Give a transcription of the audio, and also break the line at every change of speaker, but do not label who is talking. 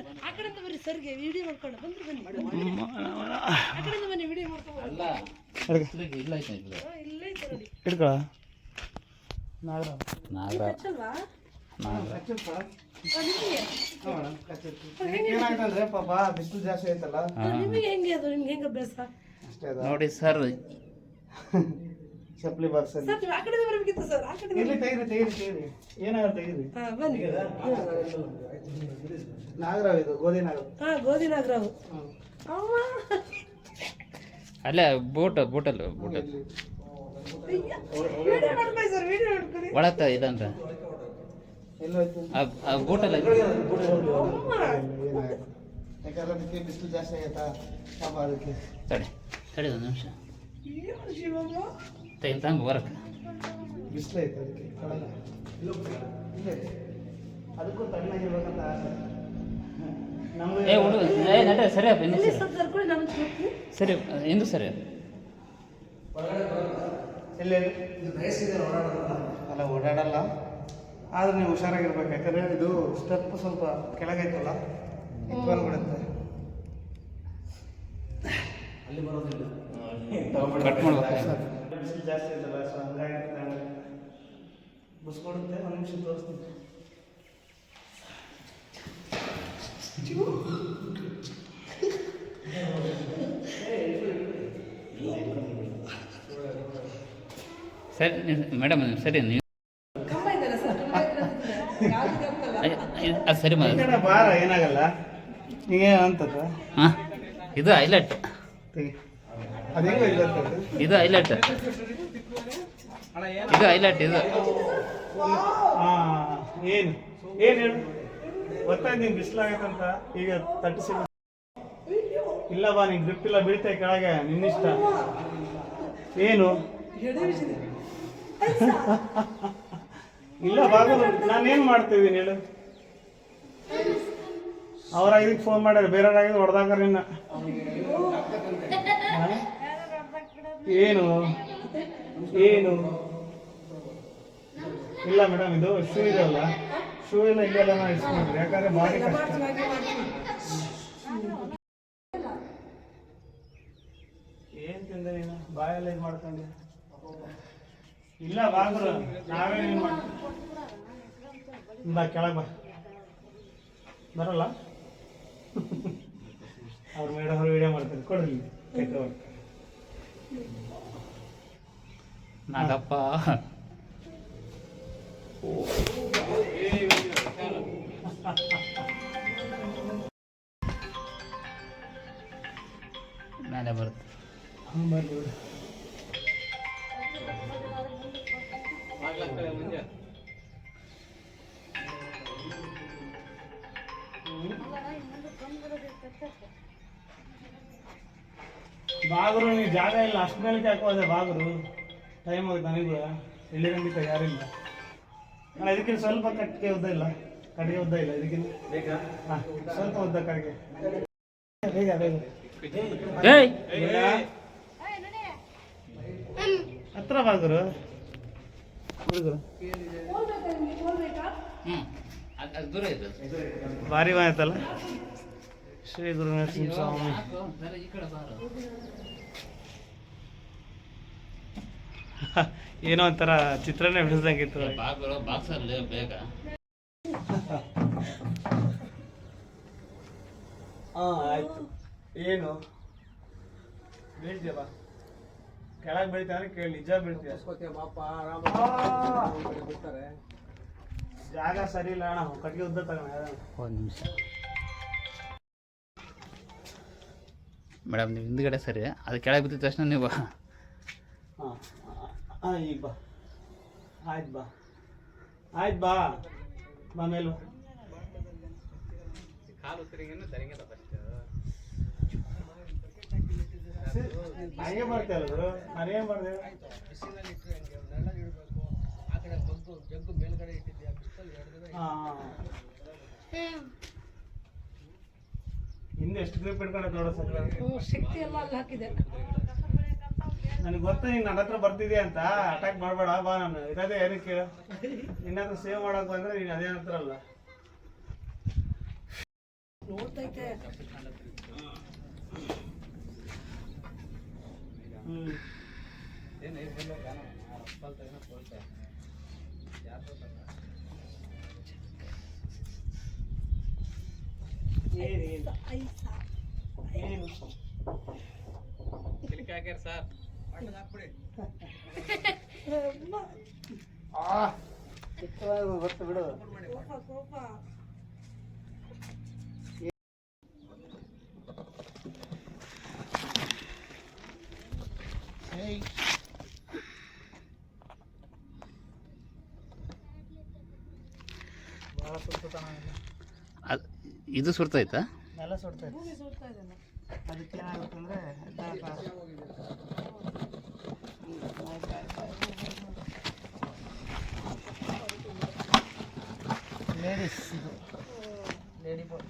Sir ಆ ಕಡೆಯಿಂದ ಬರ್ರಿ ಸರ್ಗೆ ವಿಡಿಯೋ ಮಾಡ್ಕೊಂಡು ಬಂದ್ರು ಬನ್ನಿ. ಆ ಕಡೆಯಿಂದ ಬನ್ನಿ ವಿಡಿಯೋ ಮಾಡ್ಕೊಂಡು
ಇಲ್ಲ
ಐತೆ ನೋಡಿ.
ಹಿಡ್ಕೊಳ ಏನಾಗ್ತಂದ್ರೆ ಪಾಪ ಬಿಸಿಲು ಜಾಸ್ತಿ ಐತಲ್ಲ
ನಿಮಗೆ ಹೆಂಗೆ ಅದು? ನಿಮ್ಗೆ ಹೆಂಗೆ ಅಭ್ಯಾಸ?
ಅಷ್ಟೇ ಅದ.
ನೋಡಿ ಸರ್
ಚಪ್ಪಲಿ ಬಾಕ್ಸ್ ಅಲ್ಲಿ.
ಸರ್ ನೀವು ಆ ಕಡೆ ಬರ್ಬೇಕಿತ್ತು ಸರ್ ಆ ಕಡೆ
ಇಲ್ಲಿ ತೆಗೀರಿ ತೆಗೀರಿ ತೆಗೀರಿ. ಏನಾದ್ರು ತೆಗೀರಿ.
ಹಾ ಬನ್ನಿ.
ನಾಗರಾವ್ ಇದು ಗೋಧಿ ನಾಗರಾವ್
ಹಾ ಗೋಧಿ ನಾಗರಾವು. ಅಮ್ಮ
ಅಲ್ಲ ಬೋಟ್ ಬೋಟಲ್ ಬೋಟಲ್
ವಿಡಿಯೋ ಮಾಡ್ಕೊಳ್ಳಿ ಸರ್ ವಿಡಿಯೋ ಮಾಡ್ಕೊಳ್ಳಿ
ಒಳತ್ತ ಇದಂತ ಬೋಟಲ್
ಯಾಕಂದ್ರೆ ಅದಕ್ಕೆ ಬಿಸಿಲು ಜಾಸ್ತಿ ಆಗೈತಾ
ತಡಿ ತಡಿ ಒಂದು ನಿಮಿಷ.
ಶಿವಮ್ಮ?
ತೆಗಿತ ವರ್ಕ್ ಬರಕ್ಕೆ
ಬಿಸಿಲು ಐತೆ ಅದಕ್ಕೆ ಅದಕ್ಕೂ ತಣ್ಣಗಿರ್ಬೇಕಂತ ಆಸೆ.
ಏ ಹುಡುಗ ಏ ನಡೆ ಸರಿ ಅಪ್ಪ ಇಂದು
ಎಲ್ಲಿ
ಸರಿ ಇಂದು ಸರಿ
ಅಲ್ಲ ಓಡಾಡಲ್ಲ. ಆದ್ರೆ ನೀವು ಹುಷಾರಾಗಿರ್ಬೇಕು ಯಾಕಂದ್ರೆ ಇದು ಸ್ಟೆಪ್ ಸ್ವಲ್ಪ ಕೆಳಗೈತಲ್ಲ ಬಂದ್ಬಿಡುತ್ತೆ
ಕಟ್ ಮಾಡ್ಬೇಕು.
ಬಿಸಿಲು ಜಾಸ್ತಿ ಐತಲ್ಲ ಸೊ ಹಂಗಾಗಿ ನಾನು ಬುಸ್ಕೊಡುತ್ತೆ ಒಂದು ನಿಮಿಷ ತೋರಿಸ್ತೀನಿ.
ಸರಿ ಮೇಡಮ್ ಸರಿ ನೀವು
ಸರ್?
ಅದು
ಮೇಡಮ್. ಬಾರ ಏನಾಗಲ್ಲ? ಈಗ ಅಂತದ
ಹಾಂ ಇದು ಹೈಲೈಟ್
ತೆಗಿ ಅದು ಹೆಂಗೋ ಇಲ್ಲತ್ತೆ
ಇದು ಹೈಲೈಟ್ ಇದು ಹೈಲೈಟ್ ಇದು.
ಹಾಂ ಏನು? ಏನು ಹೇಳು? ಗೊತ್ತಾಯ್ತು ನಿಂಗೆ ಬಿಸಿಲಾಗತ್ತಂತ ಈಗ ತಟ್ಟಿಸಿ. ಇಲ್ಲ ಬಾ ನಿಂಗೆ ಗ್ರಿಪ್ ಇಲ್ಲ ಬೀಳ್ತೇ ಕೆಳಗೆ ನಿನ್ನಿಷ್ಟ. ಏನು? ಇಲ್ಲ ಬಾಗುದು ನಾನೇನು ಮಾಡ್ತಿದ್ದೀನಿ ಹೇಳು? ಅವ್ರ ಇದಕ್ಕೆ ಫೋನ್ ಮಾಡ್ಯಾರ ಬೇರೆಯವ್ರಾಗಿದ್ದು ಹೊಡೆದಾಗ ನಿನ್ನ? ಏನು? ಏನು? ಇಲ್ಲ ಮೇಡಮ್ ಇದು ಶೂ ಇದೆಲ್ಲ ಶೂ ಎಲ್ಲ ಇಲ್ಲೆಲ್ಲ ನಾವು ಇಸ್ಕೊಂಡ್ರಿ ಯಾಕಂದ್ರೆ ಭಾರಿ ಕಷ್ಟ. ಏನ್ ತಿಂದೆ ನೀನು? ಬಾಯೆಲ್ಲ ಇದು ಮಾಡ್ಕೊಂಡೆ. ಇಲ್ಲ ಬಾಗ್ರು ನಾವೇ ಏನು ಮಾಡ್ತೀವಿ ಬಾ ಕೆಳಗೆ ಬರಲ್ಲ? ಅವ್ರು ಮೇಡಮ್ ಅವ್ರು ವಿಡಿಯೋ ಮಾಡ್ತಾರೆ. ಕೊಡ್ರಿ ಚಕ್ರವರ್ತಿ
ನಾಗಪ್ಪ ಮೇಲೆ ಬರುತ್ತೆ
ಬಿಡು. ಬಾಗರು ನೀವು ಜಾಗ ಇಲ್ಲ ಅಷ್ಟು ಮೇಲೆ ಹಾಕೋದೆ ಬಾಗರು? ಟೈಮ್ ಆಗುತ್ತೆ ನನಗೂ. ಇಲ್ಲಿ ಖಂಡಿತ ಯಾರಿಲ್ಲ. ನಾನು ಇದಕ್ಕಿಂತ ಸ್ವಲ್ಪ ಕಟ್ಟಿಗೆ ಉದ್ದ ಇಲ್ಲ. ಕಡಿಗೆ ಉದ್ದ ಇಲ್ಲ ಇದಕ್ಕಿಂತ. ಬೇಕಾ? ಹಾಂ ಸ್ವಲ್ಪ ಉದ್ದ ಕಡೆಗೆ ಬೇಗ ಬೇಗ. ಹತ್ರ ಬಾಗರು. ಹುಡುಗರು.
ಹ್ಞೂ ಅದು ಅದು ದೂರ ಇದೆ
ಭಾರಿ ಆಯ್ತಲ್ಲ ಶ್ರೀ ಗುರು ನರಸಿಂಹ ಸ್ವಾಮಿ
ಬೇರೆ ಈ ಕಡೆ ಬಾರು
ಏನೋ ಒಂಥರ ಚಿತ್ರನೇ ಬಿಡಿಸ್ದಂಗಿತ್ತು
ಬಾಕ್ಸಲ್ಲಿ ಬೇಗ.
ಹಾಂ ಆಯ್ತು. ಏನು? ಬೀಳ್ತೀಯ? ಬಾ ಕೆಳಗೆ ಬೀಳ್ತೀಯ ಅಂದ್ರೆ ಕೇಳಿ ನಿಜ ಬೀಳ್ತೀಯ? ಆ! ಜಾಗ ಸರಿ ಇಲ್ಲ ಅಣ್ಣ ಕಟ್ಟಿಗೆ ಉದ್ದ ತಗೋಣ
ಒಂದು ನಿಮಿಷ. ಮೇಡಮ್ ನೀವು ಹಿಂದ್ಗಡೆ ಸರಿ. ಅದು ಕೆಳಗೆ ಬಿದ್ದ ತಕ್ಷಣ ನೀವು
ಹಾಂ ಹಾಂ ಈಗ ಬಾ. ಆಯ್ತು ಬಾ. ಆಯ್ತು ಬಾ. ಬಾ ಮೇಲು. ಹಂಗೆ ನಾನೇನು ಮಾಡಿದೆ? ಹಾಂ ಎಷ್ಟು ಗ್ರಿಪ್ ಹಿಡ್ಕೊಂಡೆ ನೋಡೋ ಸರ್.
ಶಕ್ತಿ ಎಲ್ಲ ಅಲ್ಲಿ ಹಾಕಿದೆ.
ನನಗೆ ಗೊತ್ತ ನೀನು ನನ್ನ ಹತ್ರ ಬರ್ತಿದ್ಯಾ ಅಂತ. ಅಟ್ಯಾಕ್ ಮಾಡಬೇಡ ಬಾ ನಾನು. ಇರೋದೇ ಏನಕ್ಕೆ? ನಿನ್ನ ಹತ್ರ ಸೇವ್ ಮಾಡಕ್ ಬಂದ್ರೆ ನೀನು ಅದೇ ಹತ್ರ ಅಲ್ಲ.
ನೋಡ್ತೈತೆ
ಹ್ಞೂ ಏನು ಏನು
ಐಸ
ಏನು
ಅಮ್ಮ,
ಚಿಕ್ಕದಾಗಿ ಗೊತ್ತು ಬಿಡು
ಕೋಪ ಕೋಪ
ಭಾಳ ಸುತ್ತಾನ
ಅದು ಇದು ಸುರ್ತೈತಾ
ಸುಡ್ತಾ
ಅದಕ್ಕೆ ಲೇಡೀಸ್ ಇದು. ಲೇಡಿ ಬಾಯ್